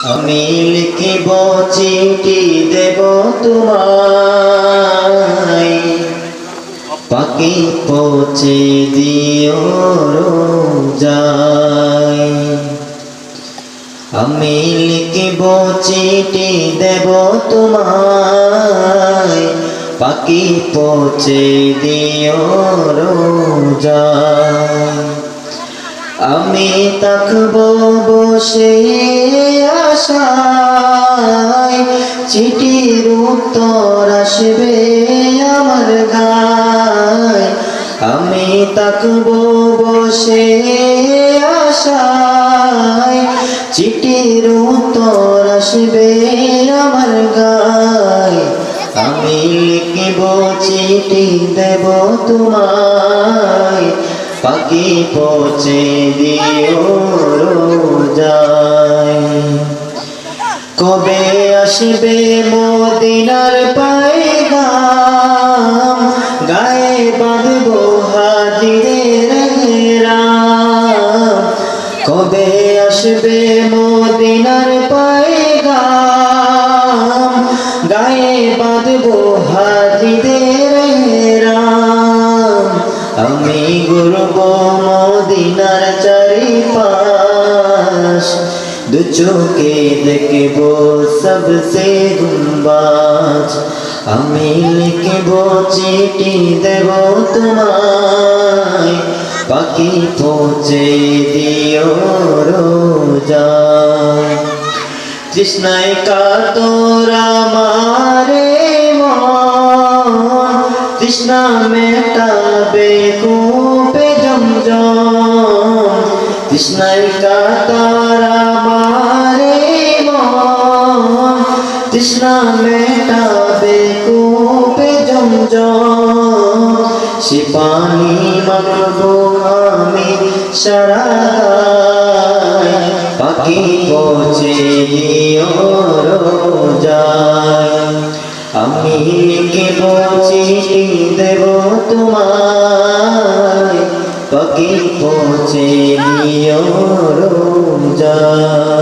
আমি লিখিব চিঠি দেব তোমায়। পাখি পৌঁছে দিও যায় আমি লিখিব চিঠি দেব তোমায়। পাখি পৌঁছে দিও যায় আমি থাকব বসে আশায় চিঠির উত্তর আসবে আমার গায়। আমি থাকব বসে আশায় চিঠির উত্তর আসবে আমার গায়। আমি লিখিব চিঠি দেব তোমায় পাখি পৌঁছে দিও। কবে আসবে মদিনার পায়গাম। গায়ে বাঁধব হাজিরের কবে আসবে মদিনার পায়গাম? গায়ে বাঁধব হাজিদের রাম আমি গুরব মদিনার চারিপাশ। দু চোখে দেখব সবসে গুম্বাজ। আমি লিখব চিঠি দেব তোমায়। পাখি পৌঁছে দিও রোজায় তৃষ্ণায় কাতরা মারে তৃষ্ণা মেটাবে কূপে জমজম। তৃষ্ণায় কাতরা মারে মন তৃষ্ণা মেটাবে কূপে জমজ শিপানি পানি মাখবো আমি সারা পাখি পৌঁছে দিও তোমায়